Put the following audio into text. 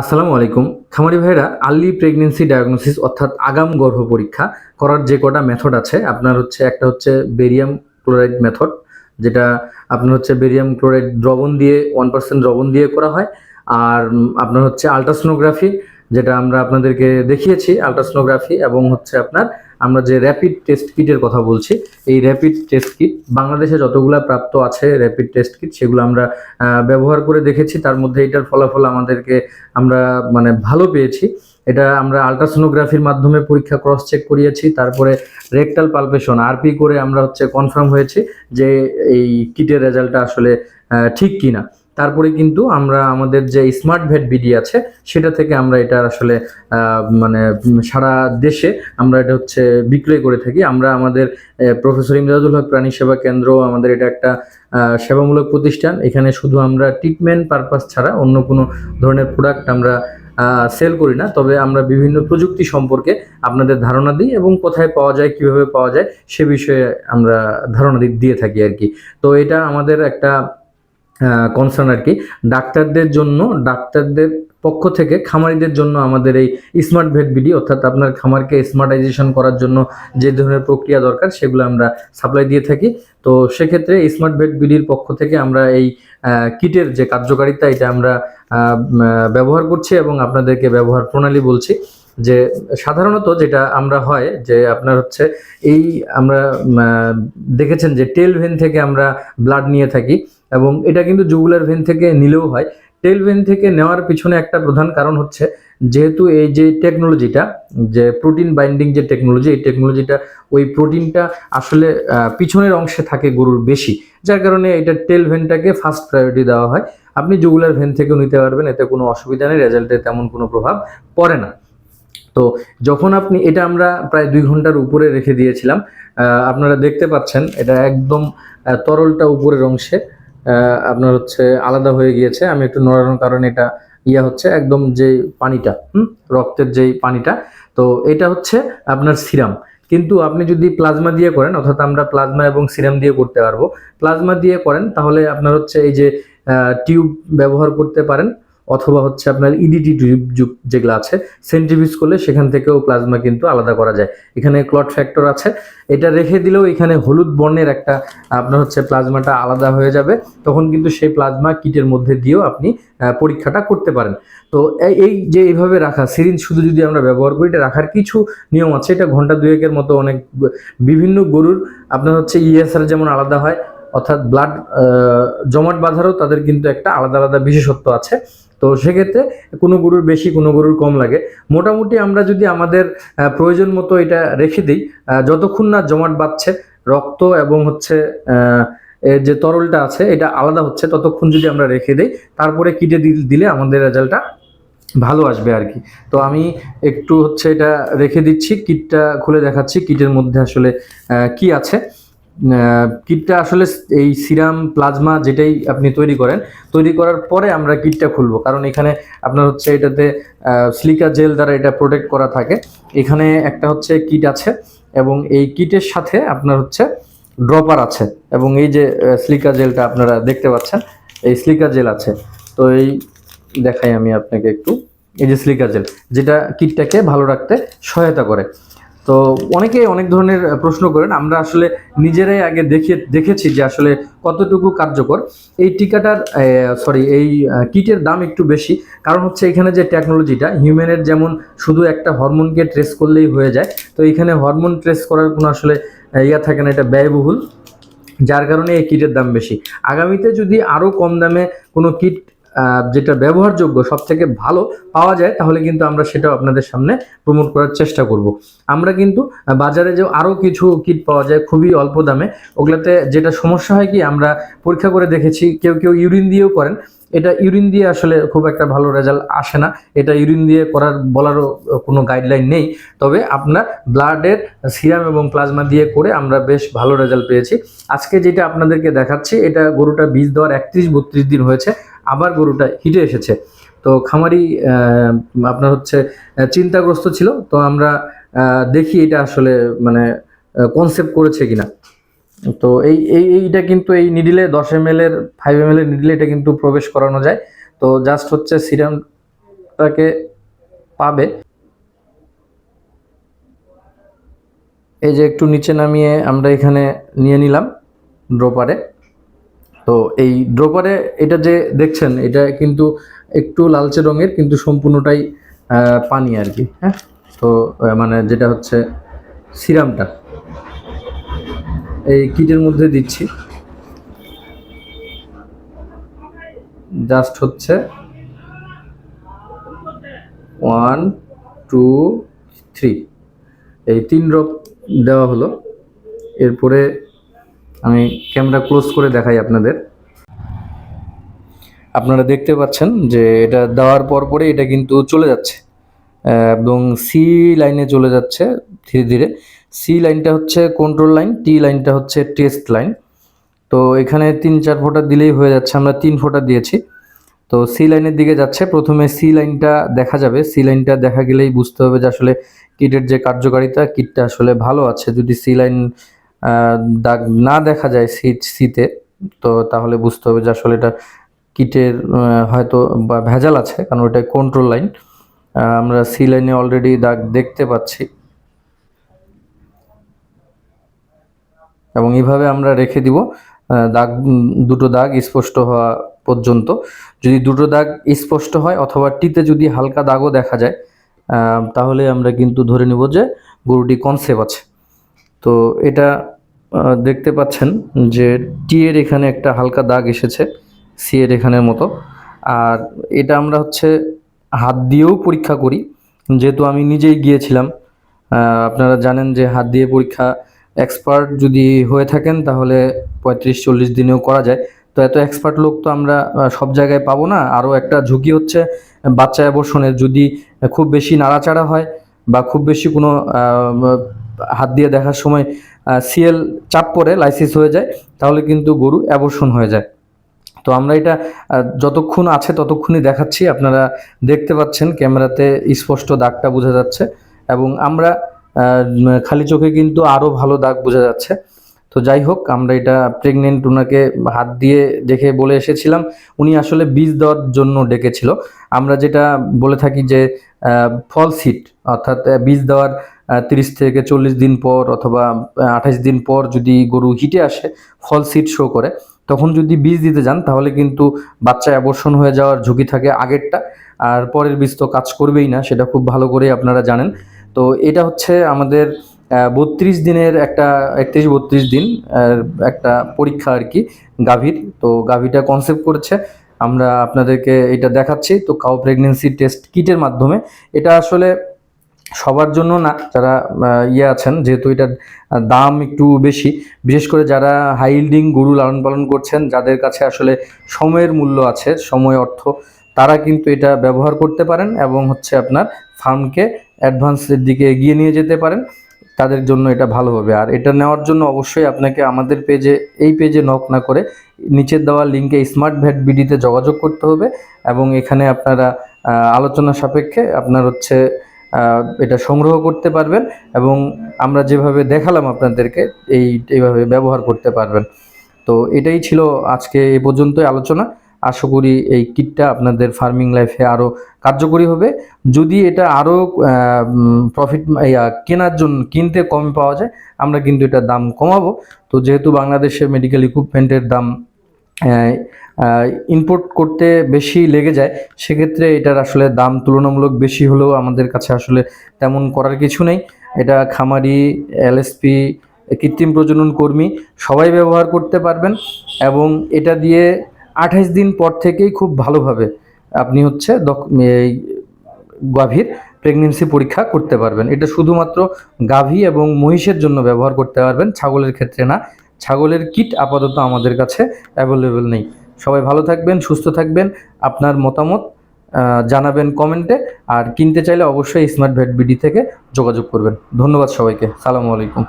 আসসালামু আলাইকুম। খামারি ভাইরা আর্লি প্রেগনেন্সি ডায়াগনোসিস অর্থাৎ আগাম গর্ভ পরীক্ষা করার যে কটা মেথড আছে, আপনার হচ্ছে একটা হচ্ছে বেরিয়াম ক্লোরাইড মেথড, যেটা আপনার হচ্ছে বেরিয়াম ক্লোরাইড দ্রবণ দিয়ে ওয়ান পার্সেন্ট দ্রবণ দিয়ে করা হয়, আর আপনার হচ্ছে আলট্রাসোনোগ্রাফি যেটা আমরা আপনাদেরকে দেখিয়েছি আলট্রাসোনোগ্রাফি এবং হচ্ছে আপনার আমরা যে র্যাপিড টেস্ট কিটের কথা বলছি, এই র্যাপিড টেস্ট কিট বাংলাদেশে যতগুলা প্রাপ্ত আছে র্যাপিড টেস্ট কিট সেগুলো আমরা ব্যবহার করে দেখেছি। তার মধ্যে এটার ফলাফল আমাদেরকে আমরা মানে ভালো পেয়েছি। এটা আমরা আলট্রাসোনোগ্রাফির মাধ্যমে পরীক্ষা ক্রস চেক করিয়েছি, তারপরে রেকটাল পালপেশন আরপি করে আমরা হচ্ছে কনফার্ম হয়েছি যে এই কিটের রেজাল্টটা আসলে ঠিক কিনা। তারপরে কিন্তু আমরা আমাদের যে স্মার্ট ভেট বিডি আছে, সেটা থেকে আমরা এটা আসলে মানে সারা দেশে আমরা এটা হচ্ছে বিক্রয় করে থাকি। আমরা আমাদের প্রফেসর ইমদাদুল হক প্রাণী সেবা কেন্দ্র আমাদের এটা একটা সেবামূলক প্রতিষ্ঠান। এখানে শুধু আমরা ট্রিটমেন্ট পারপাস ছাড়া অন্য কোনো ধরনের প্রোডাক্ট আমরা সেল করি না। তবে আমরা বিভিন্ন প্রযুক্তি সম্পর্কে আপনাদের ধারণা দিই এবং কোথায় পাওয়া যায়, কীভাবে পাওয়া যায়, সে বিষয়ে আমরা ধারণা দিয়ে থাকি আর কি। তো এটা আমাদের একটা কনসার্ন আর কি। ডাক্তারদের জন্য, ডাক্তারদের পক্ষ থেকে খামারিদের জন্য আমাদের এই স্মার্ট ভেট বিডি অর্থাৎ আপনার খামারকে স্মার্টাইজেশন করার জন্য যে ধরনের প্রক্রিয়া দরকার, সেগুলো আমরা সাপ্লাই দিয়ে থাকি। তো সেক্ষেত্রে স্মার্ট ভেট বিডির পক্ষ থেকে আমরা এই কিটের যে কার্যকারিতা, এটা আমরা ব্যবহার করছি এবং আপনাদেরকে ব্যবহার প্রণালী বলছি যে সাধারণত যেটা আমরা হয় যে আপনার হচ্ছে এই আমরা দেখেছেন যে টেল ভেন থেকে আমরা ব্লাড নিয়ে থাকি। এবং এটা কিন্তু জুগুলার ভেন থেকে নিলেও হয়। টেল ভেন থেকে নেওয়ার পিছনে একটা প্রধান কারণ হচ্ছে, যেহেতু এই যে টেকনোলজিটা যে প্রোটিন বাইন্ডিং যে টেকনোলজি এই টেকনোলজিটা ওই প্রোটিনটা আসলে পিছনের অংশে থাকে গরুর বেশি, যার কারণে এটা টেল ভেনটাকে ফার্স্ট প্রায়োরিটি দেওয়া হয়। আপনি জুগুলার ভেন থেকেও নিতে পারবেন, এতে কোনো অসুবিধা নেই রেজাল্টে তেমন কোনো প্রভাব পড়ে না। তো যখন আপনি, এটা আমরা প্রায় দুই ঘণ্টার উপরে রেখে দিয়েছিলাম আপনারা দেখতে পাচ্ছেন, এটা একদম তরলটা উপরের অংশে আপনার হচ্ছে আলাদা হয়ে গিয়েছে। আমি একটু নড়ানোর কারণে এটা ইয়া হচ্ছে, একদম যে পানিটা, হুম, রক্তের যেই পানিটা। তো এটা হচ্ছে আপনার সিরাম। কিন্তু আপনি যদি প্লাজমা দিয়ে করেন, অর্থাৎ আমরা প্লাজমা এবং সিরাম দিয়ে করতে পারব। প্লাজমা দিয়ে করেন, তাহলে আপনার হচ্ছে এই যে টিউব ব্যবহার করতে পারেন। অথবা হচ্ছে আপনার E ইডিটি টিউব যেগুলো আছে সেন্ট্রিফিউজ করলে সেখান থেকেও প্লাজমা কিন্তু আলাদা করা যায়। এখানে ক্লট ফ্যাক্টর আছে। এটা রেখে দিলেও এখানে হলুদ বর্ণের একটা আপনার হচ্ছে প্লাজমাটা আলাদা হয়ে যাবে। তখন কিন্তু সেই প্লাজমা কিটের মধ্যে দিয়েও আপনি পরীক্ষাটা করতে পারেন। তো এই যে এইভাবে রাখা সিরিঞ্জ শুধু যদি আমরা ব্যবহার করি, এটা রাখার কিছু নিয়ম আছে। এটা ঘণ্টা দুয়েকের মতো অনেক বিভিন্ন গরুর আপনার হচ্ছে ইএসআর যেমন আলাদা হয়, অর্থাৎ ব্লাড জমাট বাঁধারও তাদের কিন্তু একটা আলাদা আলাদা বিশেষত্ব আছে। তো সেক্ষেত্রে কোনো গরুর বেশি, কোনো গরুর কম লাগে। মোটামুটি আমরা যদি আমাদের প্রয়োজন মতো এটা রেখে দিই যতক্ষণ না জমাট বাঁধছে, রক্ত এবং হচ্ছে এর যে তরলটা আছে, এটা আলাদা হচ্ছে, ততক্ষণ যদি আমরা রেখে দিই, তারপরে কিটে দিলে আমাদের রেজাল্টটা ভালো আসবে আর কি। তো আমি একটু হচ্ছে এটা রেখে দিচ্ছি, কিটটা খুলে দেখাচ্ছি, কিটের মধ্যে আসলে কি আছে। কিটটা আসলে এই সিরাম প্লাজমা যেটাই আপনি তৈরি করেন, তৈরি করার পরে আমরা কিটটা খুলব। কারণ এখানে আপনার হচ্ছে এটাতে সিলিকা জেল দ্বারা এটা প্রোটেক্ট করা থাকে। এখানে একটা হচ্ছে কিট আছে এবং এই কিটের সাথে আপনার হচ্ছে ড্রপার আছে এবং এই যে স্লিকা জেলটা আপনারা দেখতে পাচ্ছেন, এই স্লিকা জেল আছে। তো এই দেখাই আমি আপনাকে একটু। এই যে স্লিকা জেল যেটা কিটটাকে ভালো রাখতে সহায়তা করে। তো অনেকেই অনেক ধরনের প্রশ্ন করেন। আমরা আসলে নিজেরাই আগে দেখে, দেখেছি যে আসলে কতটুকু কার্যকর। এই টিকাটার সরি এই কিটের দাম একটু বেশি। কারণ হচ্ছে এখানে যে টেকনোলজিটা হিউম্যানের যেমন শুধু একটা হরমোনকে ট্রেস করলেই হয়ে যায়, তো এখানে হরমোন ট্রেস করার কোনো আসলে ইয়া থাকে না, এটা ব্যয়বহুল, যার কারণে এই কিটের দাম বেশি। আগামীতে যদি আরও কম দামে কোনো কিট যেটা ব্যবহারযোগ্য সব থেকে ভালো পাওয়া যায়, তাহলে কিন্তু আমরা সেটাও আপনাদের সামনে প্রমোট করার চেষ্টা করব। আমরা কিন্তু বাজারে যে আরও কিছু কিট পাওয়া যায় খুবই অল্প দামে, ওগুলাতে যেটা সমস্যা হয় কি, আমরা পরীক্ষা করে দেখেছি, কেউ কেউ ইউরিন দিয়েও করেন। এটা ইউরিন দিয়ে আসলে খুব একটা ভালো রেজাল্ট আসে না। এটা ইউরিন দিয়ে করার, বলারও কোনো গাইডলাইন নেই। তবে আপনার ব্লাডের সিরাম এবং প্লাজমা দিয়ে করে আমরা বেশ ভালো রেজাল্ট পেয়েছি। আজকে যেটা আপনাদেরকে দেখাচ্ছি, এটা গরুটা বীজ দেওয়ার একত্রিশ বত্রিশ দিন হয়েছে। আবার গরুটা হিটে এসেছে। তো খামারি আপনার হচ্ছে চিন্তাগ্রস্ত ছিল। তো আমরা দেখি এটা আসলে মানে কনসেপ্ট করেছে কিনা। তো এই এই, এইটা কিন্তু এই নিডিলে দশ এম এর ফাইভ এম এর নিডিলে এটা কিন্তু প্রবেশ করানো যায়। তো জাস্ট হচ্ছে সিরামটাকে পাবে। এই যে একটু নিচে নামিয়ে আমরা এখানে নিয়ে নিলাম ড্রপারে তো এই ড্রপারে এটা যে দেখছেন, এটা কিন্তু একটু লালচে রঙের, কিন্তু সম্পূর্ণটাই পানি আর কি হ্যাঁ? তো মানে যেটা হচ্ছে সিরামটা। এই কিটের মধ্যে দিচ্ছি। জাস্ট হচ্ছে ওয়ান, টু, থ্রি। এই তিন ড্রপ দেওয়া হলো। এরপরে আমি ক্যামেরা ক্লোজ করে দেখাই আপনাদের। আপনারা দেখতে পাচ্ছেন যে এটা দেওয়ার পর পরে এটা কিন্তু চলে যাচ্ছে। এবং সি লাইনে চলে যাচ্ছে ধীরে ধীরে। সি লাইনটা হচ্ছে কন্ট্রোল লাইন টি লাইনটা হচ্ছে টেস্ট লাইন তো এখানে তিন চার ফোঁটা দিলেই হয়ে যাচ্ছে, আমরা তিন ফোঁটা দিয়েছি। তো সি লাইনের দিকে যাচ্ছে, প্রথমে সি লাইনটা দেখা যাবে। সি লাইনটা দেখা গেলেই বুঝতে হবে যে আসলে কিটের যে কার্যকারিতা কিটটা আসলে ভালো আছে। যদি সি লাইন দাগ না দেখা যায় শীত শীতে, তো তাহলে বুঝতে হবে যে আসলে এটা কিটের হয়তো বা ভেজাল আছে, কারণ ওটা কন্ট্রোল লাইন আমরা সি লাইনে অলরেডি দাগ দেখতে পাচ্ছি। এবং এইভাবে আমরা রেখে দিব দাগ, দুটো দাগ স্পষ্ট হওয়া পর্যন্ত। যদি দুটো দাগ স্পষ্ট হয় অথবা টিতে যদি হালকা দাগও দেখা যায় তাহলে আমরা কিন্তু ধরে নিব যে গরুটি কনসেপ্ট আছে। তো এটা দেখতে পাচ্ছেন যে টি এর এখানে একটা হালকা দাগ এসেছে, সি এর এখানের মতো। আর এটা আমরা হচ্ছে হাত দিয়েও পরীক্ষা করি। যেহেতু আমি নিজেই গিয়েছিলাম আপনারা জানেন যে হাত দিয়ে পরীক্ষা এক্সপার্ট যদি হয়ে থাকেন তাহলে পঁয়ত্রিশ চল্লিশ দিনেও করা যায়। তো এত এক্সপার্ট লোক তো আমরা সব জায়গায় পাবো না। আরও একটা ঝুঁকি হচ্ছে বাচ্চা অ্যাবর্ষণের যদি খুব বেশি নাড়াচাড়া হয় বা খুব বেশি কোনো হাত দিয়ে দেখার সময় সিএল চাপ পড়ে, লাইসিস হয়ে যায়, তাহলে কিন্তু গরু অ্যাবর্ষণ হয়ে যায়। তো আমরা এটা যতক্ষণ আছে ততক্ষণই দেখাচ্ছি, আপনারা দেখতে পাচ্ছেন, ক্যামেরাতে স্পষ্ট দাগটা বোঝা যাচ্ছে এবং আমরা খালি চোখে কিন্তু আরও ভালো দাগ বোঝা যাচ্ছে। তো যাই হোক, আমরা এটা প্রেগনেন্ট ওনাকে হাত দিয়ে দেখে বলে এসেছিলাম। উনি আসলে বীজ দেওয়ার জন্য ডেকেছিল। আমরা যেটা বলে থাকি যে ফল সিট অর্থাৎ বীজ দেওয়ার তিরিশ থেকে চল্লিশ দিন পর অথবা আঠাশ দিন পর যদি গরু হিটে আসে, ফল সিট শো করে, তখন যদি বীজ দিতে যান, তাহলে কিন্তু বাচ্চা অ্যাবর্ষণ হয়ে যাওয়ার ঝুঁকি থাকে আগেরটা। আর পরের বীজ তো কাজ করবেই না, সেটা খুব ভালো করে আপনারা জানেন। তো এটা হচ্ছে আমাদের বত্রিশ দিনের একটা, একত্রিশ বত্রিশ দিন একটা পরীক্ষা আর কি, গাভীর। তো গাভীটা কনসেপ্ট করেছে। আমরা আপনাদেরকে এটা দেখাচ্ছি। তো কাউ প্রেগনেন্সি টেস্ট কিটের মাধ্যমে। এটা আসলে সবার জন্য না, যারা ইয়ে আছেন, যেহেতু এটার দাম একটু বেশি, বিশেষ করে যারা হাই গরু লালন পালন করছেন, যাদের কাছে আসলে সময়ের মূল্য আছে, সময়, অর্থ, তারা কিন্তু এটা ব্যবহার করতে পারেন এবং হচ্ছে আপনার ফার্মকে অ্যাডভান্সের দিকে এগিয়ে নিয়ে যেতে পারেন। তাদের জন্য এটা ভালো হবে। আর এটা নেওয়ার জন্য অবশ্যই আপনাকে আমাদের পেজে, এই পেজে নক না করে নিচের দেওয়া লিঙ্কে স্মার্ট ভ্যাট বিডিতে যোগাযোগ করতে হবে এবং এখানে আপনারা আলোচনা সাপেক্ষে আপনার হচ্ছে এটা সংগ্রহ করতে পারবেন এবং আমরা যেভাবে দেখালাম আপনাদেরকে, এই, এইভাবে ব্যবহার করতে পারবেন। তো এটাই ছিল আজকে এই পর্যন্তই আলোচনা। আশা করি এই কিটটা আপনাদের ফার্মিং লাইফে আরও কার্যকরী হবে। যদি এটা আরও প্রফিট কেনার জন্য, কিনতে কম পাওয়া যায়, আমরা কিন্তু এটা দাম কমাবো। তো যেহেতু বাংলাদেশে মেডিকেল ইকুইপমেন্টের দাম ইম্পোর্ট করতে বেশি লেগে যায়, সেক্ষেত্রে এটার আসলে দাম তুলনামূলক বেশি হলেও আমাদের কাছে আসলে তেমন করার কিছু নেই। এটা খামারি, এলএসপি, কৃত্রিম প্রজনন কর্মী সবাই ব্যবহার করতে পারবেন এবং এটা দিয়ে আঠাইশ দিন পর থেকেই খুব ভালোভাবে আপনি হচ্ছে এই গাভীর প্রেগনেন্সি পরীক্ষা করতে পারবেন। এটা শুধুমাত্র গাভী এবং মহিষের জন্য ব্যবহার করতে পারবেন, ছাগলের ক্ষেত্রে না। ছাগলের কিট আপাতত আমাদের কাছে অ্যাভেলেবেল নেই। সবাই ভালো থাকবেন, সুস্থ থাকবেন। আপনার মতামত জানাবেন কমেন্টে। আর কিনতে চাইলে অবশ্যই স্মার্ট ভেট বিডি থেকে যোগাযোগ করবেন। ধন্যবাদ সবাইকে। সালামু আলাইকুম।